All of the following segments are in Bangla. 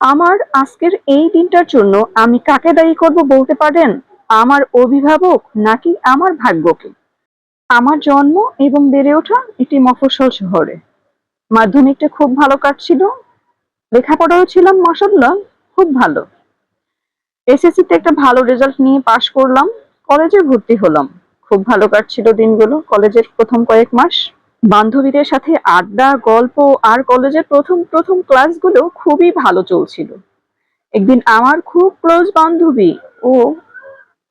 আমার আজকের এই দিনটার জন্য আমি কাকে দায়ী করব বলতে পারেন? আমার অভিভাবক নাকি আমার ভাগ্যকে? আমার জন্ম এবং বেড়ে ওঠা একটি মফস্বল শহরে। মাধ্যমিকটা খুব ভালো কাটছিল। লেখাপড়াও ছিলাম মাসাল্লাহ খুব ভালো। এসএসসিতে একটা ভালো রেজাল্ট নিয়ে পাশ করলাম, কলেজে ভর্তি হলাম। খুব ভালো কাটছিল দিনগুলো, কলেজের প্রথম কয়েক মাস। বান্ধবীদের সাথে আড্ডা, গল্প আর কলেজের প্রথম প্রথম ক্লাসগুলো খুবই ভালো চলছিল। একদিন আমার খুব ক্লোজ বান্ধবী ও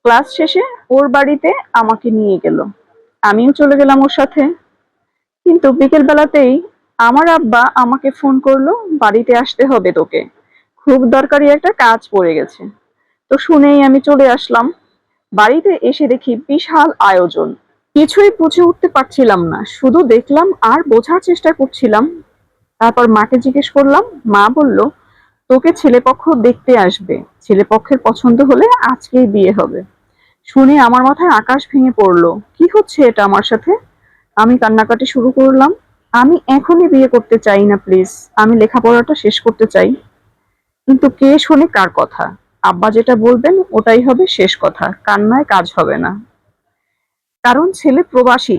ক্লাস শেষে ওর বাড়িতে আমাকে নিয়ে গেল। আমিও চলে গেলাম ওর সাথে। কিন্তু বিকেল বেলাতেই আমার আব্বা আমাকে ফোন করল, বাড়িতে আসতে হবে তোকে। খুব দরকারি একটা কাজ পড়ে গেছে। তো শুনেই আমি চলে আসলাম। বাড়িতে এসে দেখি বিশাল আয়োজন। কিছুই বুঝে উঠতে পারছিলাম না। শুধু দেখলাম আর বোঝার চেষ্টা করছিলাম। তারপর মাকে জিজ্ঞেস করলাম, মা বলল, তোকে ছেলেপক্ষ দেখতে আসবে। ছেলেপক্ষের পছন্দ হলে আজকেই বিয়ে হবে। শুনে আমার মাথায় আকাশ ভেঙে পড়ল। কি হচ্ছে এটা আমার সাথে? আমি কান্নাকাটি শুরু করলাম, আমি এখনই বিয়ে করতে চাই না, প্লিজ। আমি লেখাপড়াটা শেষ করতে চাই। কিন্তু কে শোনে কার কথা? আব্বা যেটা বলবেন, ওটাই হবে শেষ কথা। কান্নায় কাজ হবে না। কারণ ছেলে প্রবাসী,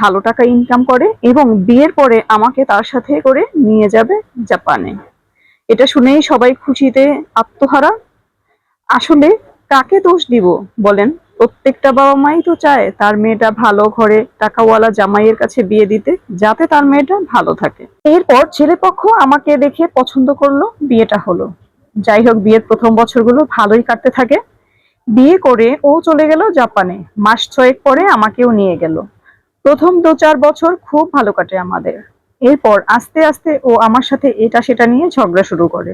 ভালো টাকা ইনকাম করে এবং বিয়ের পরে আমাকে তার সাথে করে নিয়ে যাবে জাপানে। এটা শুনেই সবাই খুশিতে আত্মহারা। আসলে কাকে দোষ দিব বলেন? প্রত্যেকটা বাবা মাই তো চায় তার মেয়েটা ভালো ঘরে টাকাওয়ালা জামাইয়ের কাছে বিয়ে দিতে, যাতে তার মেয়েটা ভালো থাকে। এরপর ছেলেপক্ষ আমাকে দেখে পছন্দ করল, বিয়েটা হলো। যাই হোক, বিয়ের প্রথম বছরগুলো ভালোই কাটতে থাকে। বিয়ে করে ও চলে গেল জাপানে। মাস ছয়েক পরে আমাকেও নিয়ে গেল। প্রথম দু চার বছর খুব ভালো কাটে আমাদের। এরপর আস্তে আস্তে ও আমার সাথে এটা সেটা নিয়ে ঝগড়া শুরু করে।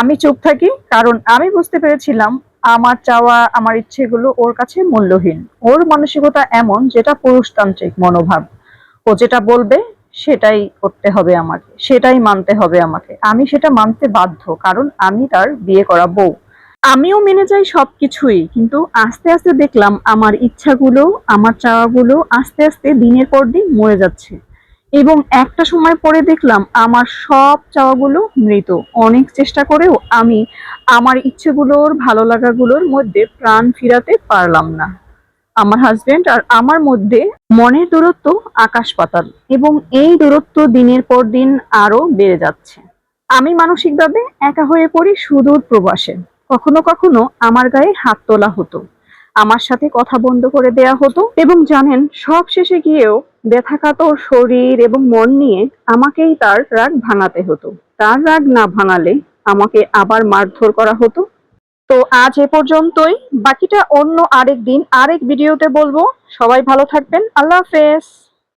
আমি চুপ থাকি, কারণ আমি বুঝতে পেরেছিলাম আমার চাওয়া, আমার ইচ্ছেগুলো ওর কাছে মূল্যহীন। ওর মানসিকতা এমন যেটা পুরুষতান্ত্রিক মনোভাব। ও যেটা বলবে, সেটাই করতে হবে আমাকে, সেটাই মানতে হবে আমাকে। আমি সেটা মানতে বাধ্য, কারণ আমি তার বিয়ে করা বউ। আমিও মেনে যাই সবকিছুই, কিন্তু আস্তে আস্তে দেখলাম আমার ইচ্ছাগুলো, আমার চাওয়াগুলো আস্তে আস্তে দিনের পর দিন মরে যাচ্ছে। এবং একটা সময় পরে দেখলাম আমার সব চাওয়াগুলো মৃত। অনেক চেষ্টা করেও আমি আমার ইচ্ছেগুলোর, ভালো লাগাগুলোর মধ্যে প্রাণ ফিরাতে পারলাম না। আমার হাজবেন্ড আর আমার মধ্যে মনের দূরত্ব আকাশ পাতাল এবং এই দূরত্ব দিনের পর দিন আরও বেড়ে যাচ্ছে। আমি মানসিকভাবে একা হয়ে পড়ি সুদূর প্রবাসে। কখনো কখনো আমার গায়ে হাত তোলা হতো। আমার সাথে কথা বন্ধ করে দেয়া হতো এবং জানেন সব শেষে গিয়েও ব্যথাকাতর শরীর এবং মন নিয়ে আমাকেই তার রাগ ভাঙাতে হতো। তার রাগ না ভাঙালে আমাকে আবার মারধর করা হতো। তো আজ এ পর্যন্তই। বাকিটা অন্য আরেক দিন, আরেক ভিডিওতে বলব। সবাই ভালো থাকবেন। আল্লাহ হাফেজ।